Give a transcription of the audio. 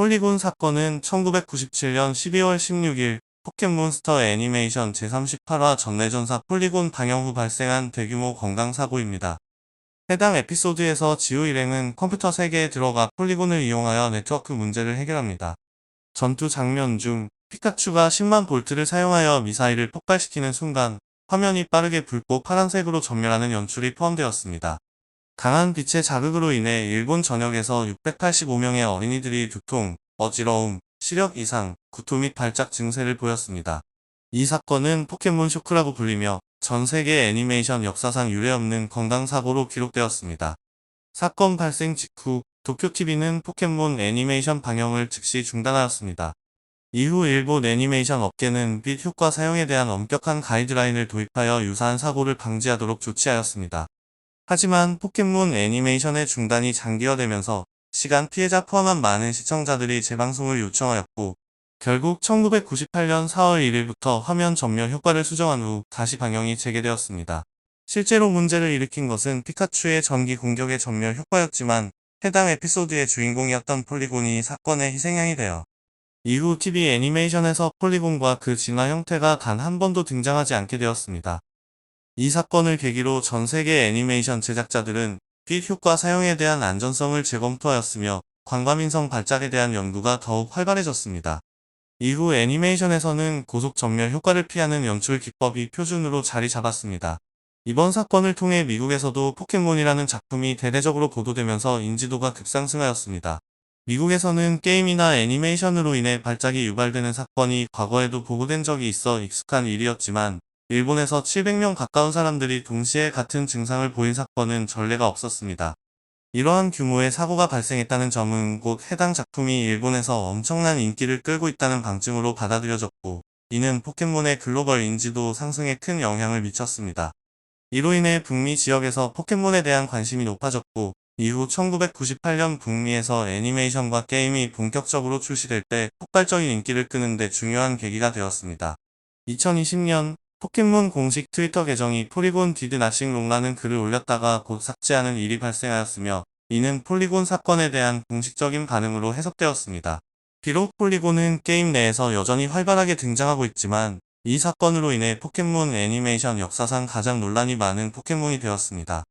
폴리곤 사건은 1997년 12월 16일 포켓몬스터 애니메이션 제38화 전내전사 폴리곤 방영 후 발생한 대규모 건강사고입니다. 해당 에피소드에서 지우 일행은 컴퓨터 세계에 들어가 폴리곤을 이용하여 네트워크 문제를 해결합니다. 전투 장면 중 피카츄가 10만 볼트를 사용하여 미사일을 폭발시키는 순간 화면이 빠르게 붉고 파란색으로 전멸하는 연출이 포함되었습니다. 강한 빛의 자극으로 인해 일본 전역에서 685명의 어린이들이 두통, 어지러움, 시력 이상, 구토 및 발작 증세를 보였습니다. 이 사건은 포켓몬 쇼크라고 불리며 전 세계 애니메이션 역사상 유례없는 건강사고로 기록되었습니다. 사건 발생 직후 도쿄TV는 포켓몬 애니메이션 방영을 즉시 중단하였습니다. 이후 일본 애니메이션 업계는 빛 효과 사용에 대한 엄격한 가이드라인을 도입하여 유사한 사고를 방지하도록 조치하였습니다. 하지만 포켓몬 애니메이션의 중단이 장기화되면서 시간 피해자 포함한 많은 시청자들이 재방송을 요청하였고 결국 1998년 4월 1일부터 화면 전멸 효과를 수정한 후 다시 방영이 재개되었습니다. 실제로 문제를 일으킨 것은 피카츄의 전기 공격의 전멸 효과였지만 해당 에피소드의 주인공이었던 폴리곤이 사건의 희생양이 되어 이후 TV 애니메이션에서 폴리곤과 그 진화 형태가 단 한 번도 등장하지 않게 되었습니다. 이 사건을 계기로 전 세계 애니메이션 제작자들은 빛 효과 사용에 대한 안전성을 재검토하였으며 광과민성 발작에 대한 연구가 더욱 활발해졌습니다. 이후 애니메이션에서는 고속 전멸 효과를 피하는 연출 기법이 표준으로 자리 잡았습니다. 이번 사건을 통해 미국에서도 포켓몬이라는 작품이 대대적으로 보도되면서 인지도가 급상승하였습니다. 미국에서는 게임이나 애니메이션으로 인해 발작이 유발되는 사건이 과거에도 보고된 적이 있어 익숙한 일이었지만 일본에서 700명 가까운 사람들이 동시에 같은 증상을 보인 사건은 전례가 없었습니다. 이러한 규모의 사고가 발생했다는 점은 곧 해당 작품이 일본에서 엄청난 인기를 끌고 있다는 방증으로 받아들여졌고 이는 포켓몬의 글로벌 인지도 상승에 큰 영향을 미쳤습니다. 이로 인해 북미 지역에서 포켓몬에 대한 관심이 높아졌고 이후 1998년 북미에서 애니메이션과 게임이 본격적으로 출시될 때 폭발적인 인기를 끄는 데 중요한 계기가 되었습니다. 2020년 포켓몬 공식 트위터 계정이 폴리곤 디드 나싱 롱라는 글을 올렸다가 곧 삭제하는 일이 발생하였으며 이는 폴리곤 사건에 대한 공식적인 반응으로 해석되었습니다. 비록 폴리곤은 게임 내에서 여전히 활발하게 등장하고 있지만 이 사건으로 인해 포켓몬 애니메이션 역사상 가장 논란이 많은 포켓몬이 되었습니다.